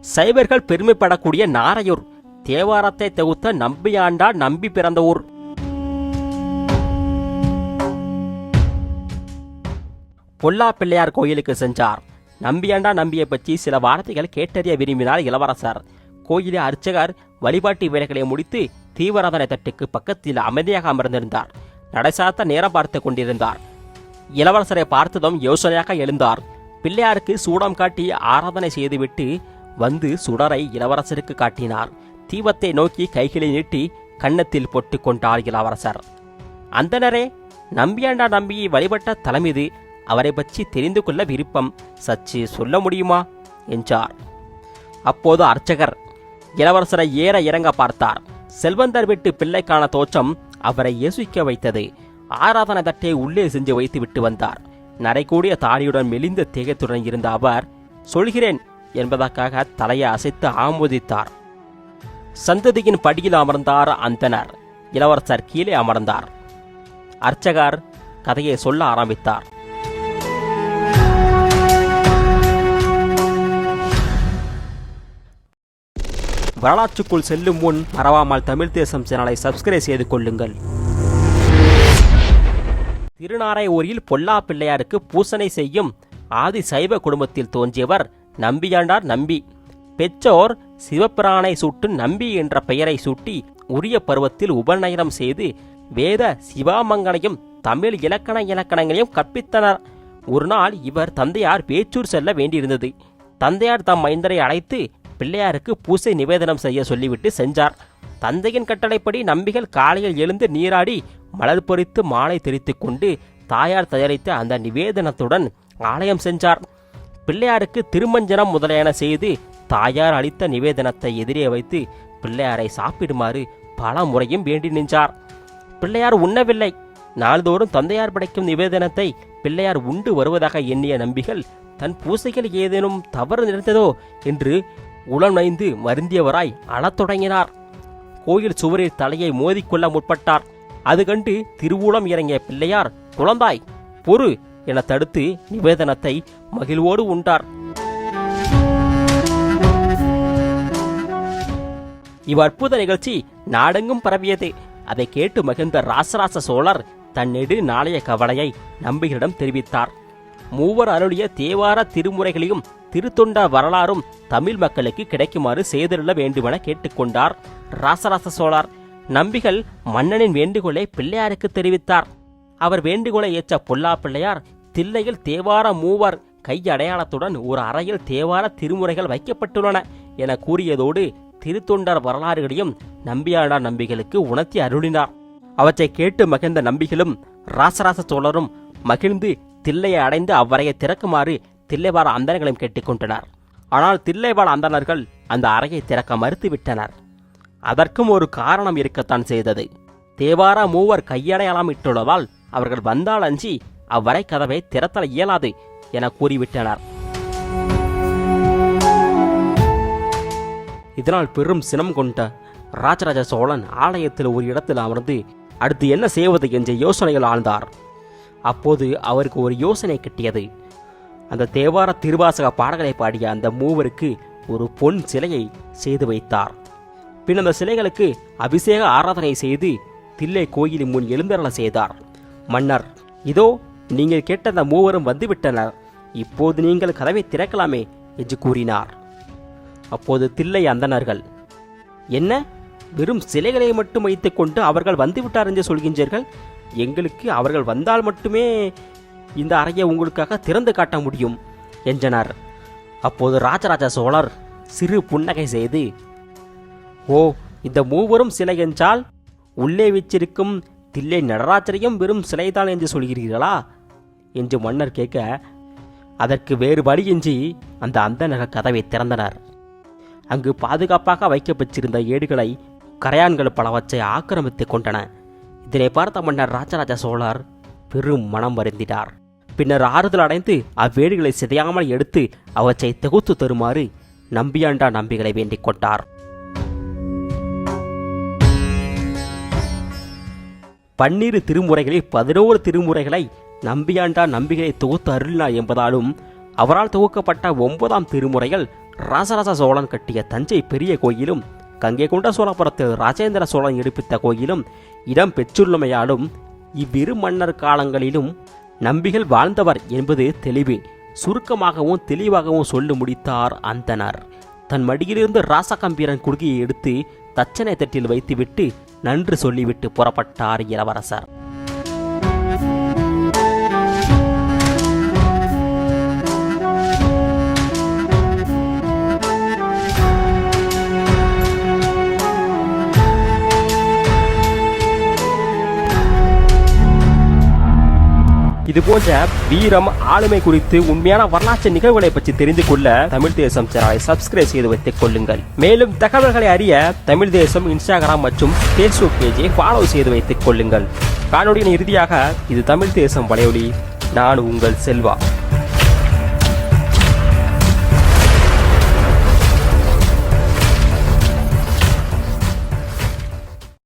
சைவர்கள் பெருமைப்படக்கூடிய நாரையூர் தேவாரத்தை தொகுத்த நம்பியாண்டா நம்பி பிறந்த ஊர். பொல்லா பிள்ளையார் கோயிலுக்கு சென்றார். நம்பியாண்டா நம்பியை பற்றி சில வார்த்தைகள் கேட்டறிய விரும்பினார் இளவரசர். கோயிலே அர்ச்சகர் வழிபாட்டு வேலைகளை முடித்து தீவிரதனை தட்டுக்கு பக்கத்தில் அமைதியாக அமர்ந்திருந்தார். நடைசாத்த நேரம் பார்த்து கொண்டிருந்தார். இளவரசரை பார்த்ததும் யோசனையாக எழுந்தார். பிள்ளையாருக்கு சூடம் காட்டி ஆராதனை செய்துவிட்டு வந்து சுடரை இளவரசருக்கு காட்டினார். தீபத்தை நோக்கி கைகளை நீட்டி கன்னத்தில் பொட்டு கொண்டார் இளவரசர். அந்தனரே நம்பியாண்டா நம்பியை வழிபட்ட தலைமீது அவரை பற்றி தெரிந்து கொள்ள விருப்பம் சற்று சொல்ல முடியுமா? என்றார். அப்போது அர்ச்சகர் இளவரசரை ஏற இறங்க பார்த்தார். செல்வந்தர் வீட்டு பிள்ளைக்கான தோற்றம் அவரை யோசிக்க வைத்தது. ஆராதனை தட்டை உள்ளே செஞ்சு வைத்து விட்டு வந்தார். நரைக்கூடிய தாடியுடன் மெலிந்த தேகத்துடன் இருந்த அவர் சொல்கிறேன் என்பதற்காக தலையை அசைத்து ஆமோதித்தார். சந்ததியின் படியில் அமர்ந்தார் அந்தனர். இளவரசர் கீழே அமர்ந்தார். அர்ச்சகர் கதையை சொல்ல ஆரம்பித்தார். வரலாற்றுக்குள் செல்லும் முன் மறவாமல் தமிழ் தேசம் சேனலை சப்ஸ்கிரைப் செய்து கொள்ளுங்கள். திருநாரை ஊரில் பொல்லா பிள்ளையாருக்கு பூசனை செய்யும் ஆதி சைவ குடும்பத்தில் தோன்றியவர் நம்பியாண்டார் நம்பி. பெற்றோர் சிவபிரானை சுட்டு நம்பி என்ற பெயரை சூட்டி உரிய பருவத்தில் உபநயனம் செய்து வேத சிவாமங்களையும் தமிழ் இலக்கண இலக்கணங்களையும் கற்பித்தனர். ஒரு நாள் இவர் தந்தையார் பேச்சூர் செல்ல வேண்டியிருந்தது. தந்தையார் தம் மைந்தரை அழைத்து பிள்ளையாருக்கு பூசை நிவேதனம் செய்ய சொல்லிவிட்டு சென்றார். தந்தையின் கட்டளைப்படி நம்பிகள் காலையில் எழுந்து நீராடி மலர் பொறித்து மாலை தெரித்து கொண்டு தாயார் தயாரித்த அந்த நிவேதனத்துடன் ஆலயம் சென்றார். பிள்ளையாருக்கு திருமஞ்சனம் முதலியன செய்து தாயார் அளித்த நிவேதனத்தை எதிரே வைத்து பிள்ளையாரை சாப்பிடுமாறு பல முறையும் வேண்டி நின்றார். பிள்ளையார் உண்ணவில்லை. நாள்தோறும் தந்தையார் படைக்கும் நிவேதனத்தை பிள்ளையார் உண்டு வருவதாக எண்ணிய நம்பிகள் தன் பூசைகள் ஏதேனும் தவறு நடந்ததோ என்று உளநைந்து வருந்தியவராய் அழத் தொடங்கினார். கோயில் சுவரில் தலையை மோதிக்கொள்ள முற்பட்டார். அது கண்டு திருவூலம் இறங்கிய பிள்ளையார் குழந்தாய் பொறு என தடுத்து நிவேதனத்தை மகிழ்வோடு உண்டார். இவ் அற்புத நிகழ்ச்சி நாடெங்கும் பரவியது. அதை கேட்டு மகிழ்ந்த ராசராச சோழர் தன் நெடு நாளைய கவலையை நம்பிகளிடம் தெரிவித்தார். மூவர் அருளிய தேவார திருமுறைகளையும் திருத்தொண்டா வரலாறும் தமிழ் மக்களுக்கு கிடைக்குமாறு செய்திருள்ள வேண்டுமென கேட்டுக்கொண்டார் ராசராச சோழர். நம்பிகள் மன்னனின் வேண்டுகோளை பிள்ளையாருக்கு தெரிவித்தார். அவர் வேண்டுகோளை ஏற்ற பொல்லா பிள்ளையார் தில்லையில் தேவார மூவர் கையடையாளத்துடன் ஒரு அறையில் தேவார திருமுறைகள் வைக்கப்பட்டுள்ளன என கூறியதோடு திருத்தொண்டர் வரலாறுகளையும் நம்பியாண்டார் நம்பிகளுக்கு உணர்த்தி அருளினார். அவற்றை கேட்டு மகிழ்ந்த நம்பிகளும் ராசராச சோழரும் மகிழ்ந்து தில்லையை அடைந்து அவ்வறையை திறக்குமாறு தில்லைவார அந்தனர்களும் கேட்டுக்கொண்டனர். ஆனால் தில்லைவாழ அந்தணர்கள் அந்த அறையை திறக்க மறுத்துவிட்டனர். அதற்கும் ஒரு காரணம் இருக்கத்தான் செய்தது. தேவார மூவர் கையடையாளம் இட்டுள்ளதால் அவர்கள் வந்தால் அஞ்சி அவ்வரை கதவை திறத்தல இயலாது என கூறிவிட்டனர். இதனால் பெரும் சினம் கொண்ட ராஜராஜ சோழன் ஆலயத்தில் ஒரு இடத்தில் அமர்ந்து அடுத்து என்ன செய்வது என்ற யோசனையில் ஆழ்ந்தார். அப்போது அவருக்கு ஒரு யோசனை கிட்டியது. அந்த தேவார திருவாசக பாடல்களை பாடிய அந்த மூவருக்கு ஒரு பொன் சிலையை செய்து வைத்தார். பின் அந்த சிலைகளுக்கு அபிஷேக ஆராதனை செய்து தில்லை கோயிலின் முன் எழுந்தருள செய்தார். மன்னர் இதோ நீங்கள் கேட்ட அந்த மூவரும் வந்துவிட்டனர் இப்போது நீங்கள் கதவை திறக்கலாமே என்று கூறினார். அப்போது தில்லை அந்தணர்கள் என்ன? வெறும் சிலைகளை மட்டும் வைத்துக்கொண்டு அவர்கள் வந்துவிட்டார் என்று சொல்கின்றீர்கள்? எங்களுக்கு அவர்கள் வந்தால் மட்டுமே இந்த அறையை உங்களுக்காக திறந்து காட்ட முடியும் என்றனர். அப்போது ராஜராஜ சோழர் சிறு புன்னகை செய்து ஓ இந்த மூவரும் சிலை என்றால் உள்ளே வச்சிருக்கும் தில்லை நடராஜரையும் வெறும் சிலைதான் என்று சொல்கிறீர்களா? என்று மன்னர் கேட்க அதற்கு வேறு வழியின்றி அந்த அந்தணர்கள் கதவை திறந்தனர். அங்கு பாதுகாப்பாக வைக்கப்பட்டிருந்த ஏடுகளை கரையான்கள் பலவற்றை ஆக்கிரமித்துக் கொண்டன. இதனை பார்த்த மன்னர் ராஜராஜ சோழர் பெரும் மனம் வருந்தினார். பின்னர் ஆறுதல் அடைந்து அவ்வேடுகளை சிதையாமல் எடுத்து அவற்றை தொகுத்து தருமாறு நம்பியாண்டா நம்பிகளை வேண்டிக் கொண்டார். பன்னிரு திருமுறைகளில் பதினோரு திருமுறைகளை நம்பியாண்டா நம்பிகளை தொகுத்து அருளினார் என்பதாலும் அவரால் தொகுக்கப்பட்ட ஒன்பதாம் திருமுறைகள் ராசராச சோழன் கட்டிய தஞ்சை பெரிய கோயிலும் கங்கை கொண்ட சோழபுரத்தில் ராஜேந்திர சோழன் எடுப்பித்த கோயிலும் இடம் பெற்றுள்ளமையாலும் இவ்விரு மன்னர் காலங்களிலும் நம்பிகள் வாழ்ந்தவர் என்பது தெளிவு. சுருக்கமாகவும் தெளிவாகவும் சொல்லி முடித்தார் அந்தனர் தன் மடியிலிருந்து ராசகம்பீரன் குடுகியை எடுத்து தச்சனை தட்டில் வைத்துவிட்டு நன்று சொல்லிவிட்டு புறப்பட்டார் இளவரசர். இது போன்ற வீரம் ஆளுமை குறித்து உண்மையான வரலாற்று நிகழ்வுகளை பற்றி தெரிந்து கொள்ள தமிழ் தேசம் சேனலை சப்ஸ்கிரைப் செய்து வைத்துக் கொள்ளுங்கள். மேலும் தகவல்களை அறிய தமிழ் தேசம் இன்ஸ்டாகிராம் மற்றும் ஃபேஸ்புக் பேஜை ஃபாலோ செய்து வைத்துக் கொள்ளுங்கள். காணொலியின் இறுதியாக இது தமிழ் தேசம் வலையொலி. நான் உங்கள் செல்வா.